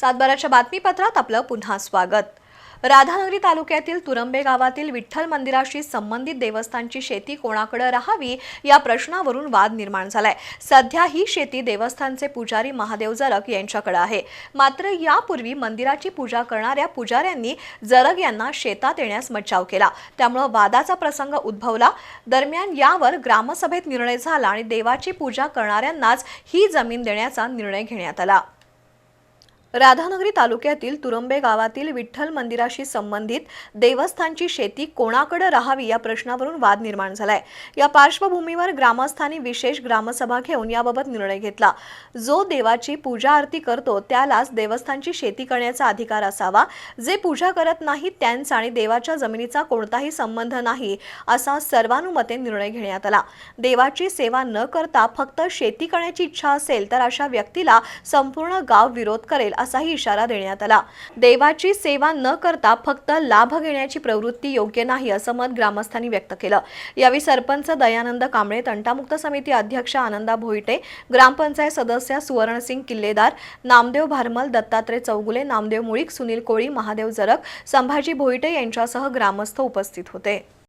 सातबाराच्या बातमीपत्रात आपलं पुन्हा स्वागत. राधानगरी तालुक्यातील तुरंबे गावातील विठ्ठल मंदिराशी संबंधित देवस्थानची शेती कोणाकडे राहावी या प्रश्नावरून वाद निर्माण झालाय. सध्या ही शेती देवस्थानचे पुजारी महादेव जरग यांच्याकडे आहे. मात्र यापूर्वी मंदिराची पूजा करणाऱ्या पुजाऱ्यांनी जरग यांना शेतात येण्यास मज्जाव केला. त्यामुळे वादाचा प्रसंग उद्भवला. दरम्यान यावर ग्रामसभेत निर्णय झाला आणि देवाची पूजा करणाऱ्यांनाच ही जमीन देण्याचा निर्णय घेण्यात आला. राधानगरी तालुक्यातील तुरंबे गावातील विठ्ठल मंदिराशी संबंधित देवस्थानची शेती कोणाकडे राहावी या प्रश्नावरून वाद निर्माण झालाय. या पार्श्वभूमीवर ग्रामस्थांनी विशेष ग्रामसभा घेऊन याबाबत निर्णय घेतला. जो देवाची पूजा आरती करतो त्यालाच देवस्थानची शेती करण्याचा अधिकार असावा. जे पूजा करत नाहीत त्यांचा आणि देवाच्या जमिनीचा कोणताही संबंध नाही असा सर्वानुमते निर्णय घेण्यात आला. देवाची सेवा न करता फक्त शेती करण्याची इच्छा असेल तर अशा व्यक्तीला संपूर्ण गाव विरोध करेल असाही इशारा देण्यात आला. देवाची सेवा न करता फक्त लाभ घेण्याची प्रवृत्ती योग्य नाही असं मत ग्रामस्थांनी व्यक्त केलं. यावेळी सरपंच दयानंद कांबळे तंटामुक्त समिती अध्यक्ष आनंदा भोईटे ग्रामपंचायत सदस्य सुवर्णसिंग किल्लेदार नामदेव भारमल दत्तात्रय चौगुले नामदेव मुळीक सुनील कोळी महादेव जरक संभाजी भोईटे यांच्यासह ग्रामस्थ उपस्थित होते.